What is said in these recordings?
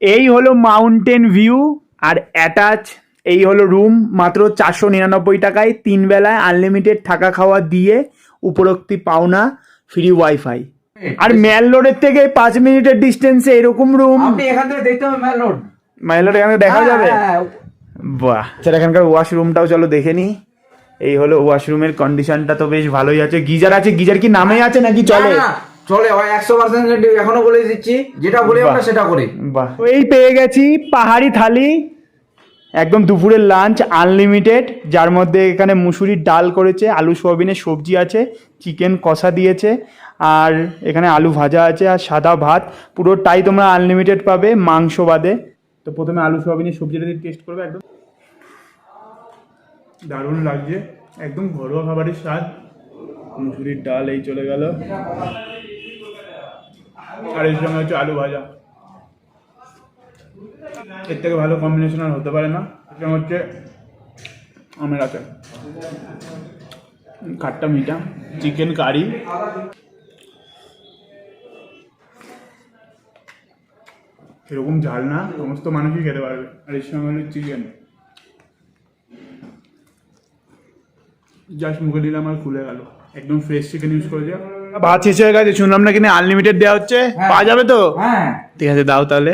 এই হলো mountain view আর attach এই হলো রুম মাত্র চারশো নিরানব্বই টাকায় তিন বেলায় আনলিমিটেড থাকা খাওয়া দিয়ে উপরোক্তি পাওনা ফ্রি ওয়াইফাই আর ম্যাল রোডের থেকে পাঁচ মিনিটের ডিস্টেন্সে এরকম রুম আপনি এখান থেকে দেখতে হবে মেল রোড ম্যাল রোড এখানে দেখা যাবে? হ্যাঁ, বাহ। স্যার এখানকার ওয়াশরুমটাও চলো দেখে নি। এই হলো ওয়াশরুমের কন্ডিশনটা তো বেশ ভালোই আছে। গিজার আছে? গিজার কি নামে আছে নাকি? চলে। চলে হয় একশো পার্সেন্ট এখনও বলে দিচ্ছি যেটা বলি আমরা বাহ। সেটা করি। বাহ। এই পেয়ে গেছি পাহাড়ি থালি একদম দুপুরের লাঞ্চ আনলিমিটেড যার মধ্যে এখানে মুসুরির ডাল করেছে আলু সোয়াবিনের সবজি আছে চিকেন কষা দিয়েছে আর এখানে আলু ভাজা আছে আর সাদা ভাত পুরোটাই তোমরা আনলিমিটেড পাবে মাংস বাদে। তো প্রথমে আলু সোয়াবিনের সবজিটা দিয়ে টেস্ট করবে একদম। দারুণ লাগছে একদম ঘরোয়া খাবারের স্বাদ। মুসুরির ডাল এই চলে গেল। আর এর হচ্ছে আলু ভাজা। এর থেকে ভালো কম্বিনেশন আর হতে পারে না। এটা হচ্ছে আমের আচার। খাট্টা মিঠা। Chicken curry. এরকম ঝাল না, সমস্ত মানুষই খেতে পারবে। আর এর সঙ্গে হলো চিকেন। জাস্ট মুখে দিলাম আর খুলে গেল। একদম ফ্রেশ চিকেন ইউজ করেছে। ভাত শেষ হয়ে গেছে শুনলাম না কিনা আনলিমিটেড দেওয়া হচ্ছে? হ্যাঁ। পাওয়া যাবে তো? হ্যাঁ। ঠিক আছে দাও তাহলে।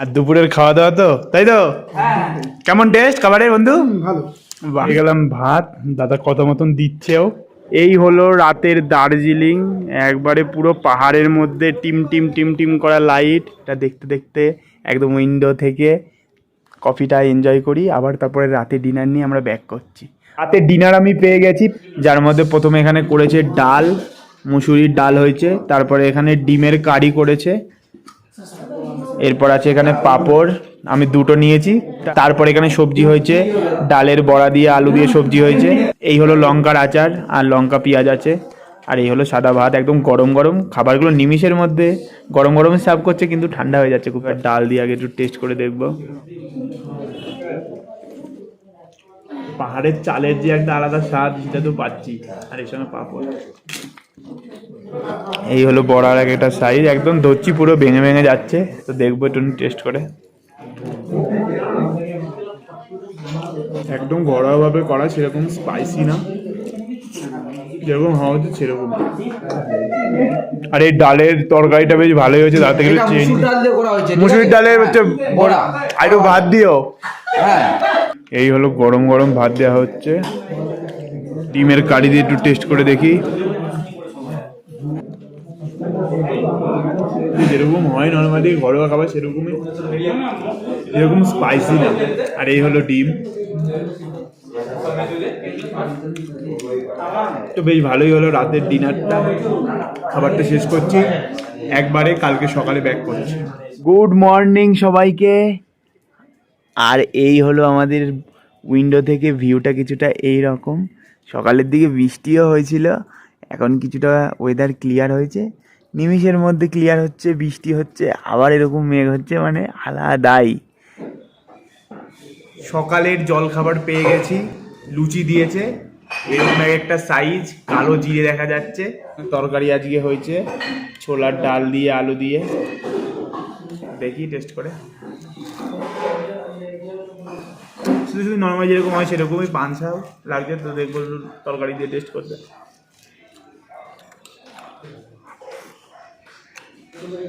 আর দুপুরের খাওয়া দাওয়া তো তাই তো? হ্যাঁ। কেমন টেস্ট খাবারের বন্ধু? ভালো। গেলাম ভাত দাদা কত মতন দিচ্ছেও এই হলো রাতের দার্জিলিং একবারে পুরো পাহাড়ের মধ্যে টিম টিম টিম টিম করা লাইট এটা দেখতে দেখতে একদম উইন্ডো থেকে কফিটা এনজয় করি আবার তারপরে রাতে ডিনার নিয়ে আমরা ব্যাক করছি। রাতে ডিনার আমি পেয়ে গেছি যার মধ্যে প্রথমে এখানে করেছে ডাল। মুসুরির ডাল হয়েছে, তারপরে এখানে ডিমের কারি করেছে। এরপর আছে এখানে পাপড়, আমি দুটো নিয়েছি। তারপর এখানে সবজি হয়েছে, ডালের বড়া দিয়ে আলু দিয়ে সবজি হয়েছে। এই হলো লঙ্কার আচার আর লঙ্কা পেঁয়াজ আছে। আর এই হলো সাদা ভাত, একদম গরম গরম। খাবারগুলো নিমিষের মধ্যে গরম গরম সার্ভ করছে, কিন্তু ঠান্ডা হয়ে যাচ্ছে খুব। ডাল দিয়ে আগে একটু টেস্ট করে দেখব। পাহাড়ের চালের যে একটা আলাদা স্বাদ, সেটা তো পাচ্ছি। আর এর সঙ্গে পাঁপড়। এই হলো বড়ার এক একটা সাইজ একদম ধরছি পুরো ভেঙে ভেঙে যাচ্ছে। তো দেখব একটু টেস্ট করে। একদম ঘরোয়াভাবে করা সেরকম স্পাইসি না। যেরকম হওয়া উচিত সেরকম। আর এই ডালের তরকারিটা বেশ ভালোই হয়েছে হয়েছে। ঠিক মুসুরির ডালের হচ্ছে বড়া। আর একটু ভাত দিও। হ্যাঁ। এই হলো গরম গরম ভাত দেওয়া হচ্ছে। ডিমের কারি দিয়ে একটু টেস্ট করে দেখি। যেরকম হয় নর্মালি ঘরোয়া খাবার, সেরকমই। এরকম স্পাইসি না। আর এই হলো ডিম। তো বেশ ভালোই হলো রাতের ডিনারটা। খাবারটা শেষ করছি। একবারে কালকে সকালে ব্যাক করছি। গুড মর্নিং সবাইকে। আর এই হলো আমাদের উইন্ডো থেকে ভিউটা কিছুটা এই রকম সকালের দিকে বৃষ্টিও হয়েছিল। এখন কিছুটা ওয়েদার ক্লিয়ার হয়েছে। নিমিষের মধ্যে ক্লিয়ার হচ্ছে, বৃষ্টি হচ্ছে, আবার এরকম মেঘ হচ্ছে মানে আলাদাই। সকালের জল খাবার পেয়ে গেছি, লুচি দিয়েছে এরকম এক একটা সাইজ কালো জিরে দেখা যাচ্ছে, তরকারি আজকে হয়েছে, ছোলার ডাল দিয়ে, আলু দিয়ে। দেখি টেস্ট করে। শুধু শুধু নর্মাল যেরকম হয় সেরকমই পানসাও লাগছে, তো দেখব তরকারি দিয়ে টেস্ট করতে।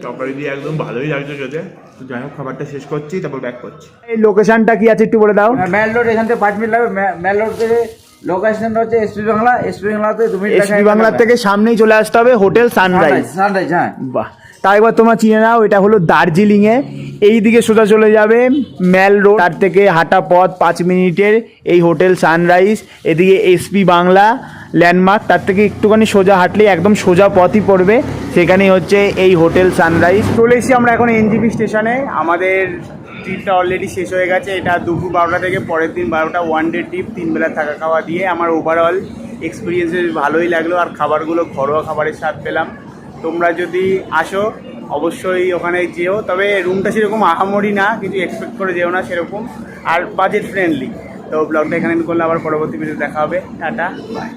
তরকারি দিয়ে একদম ভালোই লাগছে খেতে। তো যাই হোক খাবারটা শেষ করছি তারপর ব্যাক করছি। এই লোকেশনটা কি আছে একটু বলে দাও। মেল রোড এখান থেকে পাঁচ মিনিট লাগবে। মেল রোড থেকে লোকেশন হচ্ছে এসপি বাংলা এসপি বাংলাতে তুমি এসপি বাংলার থেকে সামনেই চলে আসতে হবে হোটেল সানরাইজ সানরাইজ হ্যাঁ। বাহ। তা একবার তোমরা চিনে নাও এটা হলো দার্জিলিংয়ে। এই দিকে সোজা চলে যাবে ম্যাল রোড তার থেকে হাঁটা পথ পাঁচ মিনিটের এই হোটেল সানরাইজ এদিকে এসপি বাংলা ল্যান্ডমার্ক তার থেকে একটুখানি সোজা হাঁটলেই একদম সোজা পথই পড়বে। সেখানেই হচ্ছে এই হোটেল সানরাইজ। চলে এসেছি আমরা এখন এনজিপি স্টেশনে। আমাদের ট্রিপটা অলরেডি শেষ হয়ে গেছে। এটা দুপুর বারোটা থেকে পরের দিন বারোটা ওয়ান ডে ট্রিপ তিন বেলা থাকা খাওয়া দিয়ে আমার ওভারঅল এক্সপিরিয়েন্স ভালোই লাগল। আর খাবারগুলো ঘরোয়া খাবারের স্বাদ পেলাম। তোমরা যদি আসো, অবশ্যই ওখানে যেও। তবে রুমটা সেরকম আহামরি না, কিছু এক্সপেক্ট করে যেও না সেরকম। আর বাজেট ফ্রেন্ডলি তো ব্লগটা এখানে করলে আবার পরবর্তী ভিডিও দেখা হবে। Tata bye